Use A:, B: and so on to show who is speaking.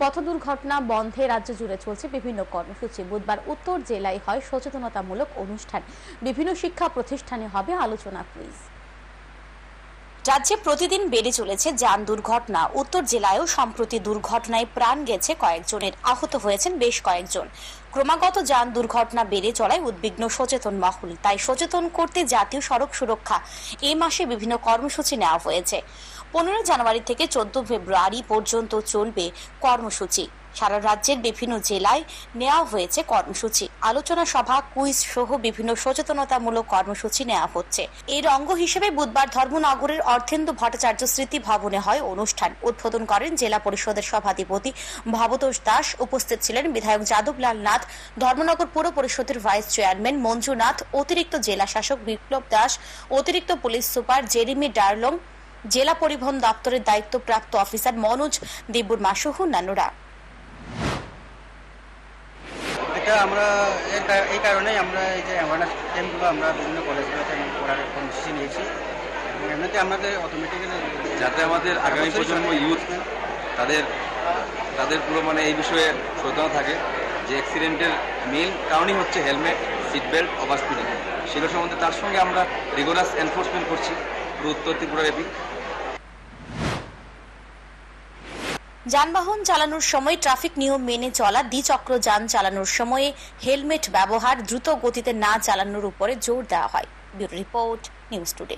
A: পথ দুর্ঘটনা বন্ধে রাজ্য জুড়ে চলছে বিভিন্ন কর্মসূচি। বুধবার উত্তর জেলায় হয় সচেতনতামূলক অনুষ্ঠান। বিভিন্ন শিক্ষা প্রতিষ্ঠানে হবে আলোচনা কুইজ
B: রাজ্যে প্রতিদিন বেড়ে চলেছে যান দুর্ঘটনা। উত্তর জেলায়ও সম্প্রতি দুর্ঘটনায় প্রাণ গেছে কয়েকজনের। আহত হয়েছেন বেশ কয়েকজন। ক্রমাগত যান দুর্ঘটনা বেড়ে চলায় উদ্বিগ্ন সচেতন মহল। তাই সচেতন করতে জাতীয় সড়ক সুরক্ষা এই মাসে বিভিন্ন কর্মসূচি নেওয়া হয়েছে। পনেরো জানুয়ারি থেকে চোদ্দ ফেব্রুয়ারি পর্যন্ত চলবে কর্মসূচি। সারা রাজ্যের বিভিন্ন জেলায় নেওয়া হয়েছে কর্মসূচি। আলোচনা সভা, কুইজ সহ বিভিন্ন সচেতনতামূলক কর্মসূচি নেওয়া হচ্ছে। এর অঙ্গ হিসেবে বুধবার ধর্মনগরের অর্থেন্দু ভট্টাচার্য স্মৃতি ভবনে হয় অনুষ্ঠান। উদ্বোধন করেন জেলা পরিষদের সভাধিপতি ভবতোষ দাস। উপস্থিত ছিলেন বিধায়ক যাদবলাল নাথ ধর্মনগর পুর পরিষদের ভাইস চেয়ারম্যান মঞ্জুনাথ অতিরিক্ত জেলা শাসক বিপ্লব দাস অতিরিক্ত পুলিশ সুপার জেরিমি ডার্লং জেলা পরিবহন দপ্তরের দায়িত্বপ্রাপ্ত অফিসার মনোজ দেববর্মা সহ অন্যান্যরা।
C: এটা আমরা এই কারণেই আমরা এই যে অ্যাওয়ারনেস ক্যাম্পগুলো আমরা বিভিন্ন কলেজগুলোতে করার কর্মসূচি নিয়েছি। এমনিতে আমাদের অটোমেটিক্যালি
D: যাতে আমাদের আগামী প্রজন্ম ইউথ তাদের তাদের পুরো মানে এই বিষয়ে সচেতন থাকে। যে অ্যাক্সিডেন্টের মেইন কারণই হচ্ছে helmet seat belt over speeding সেগুলো সম্বন্ধে তার সঙ্গে আমরা রিগোরাস এনফোর্সমেন্ট করছি। পুরো উত্তর ত্রিপুরা ব্যাপী।
B: যানবাহন চালানোর সময় ট্রাফিক নিয়ম মেনে চলা, দ্বিচক্র যান চালানোর সময়ে হেলমেট ব্যবহার দ্রুত গতিতে না চালানোর উপরে জোর দেওয়া হয়। Bureau report, news today.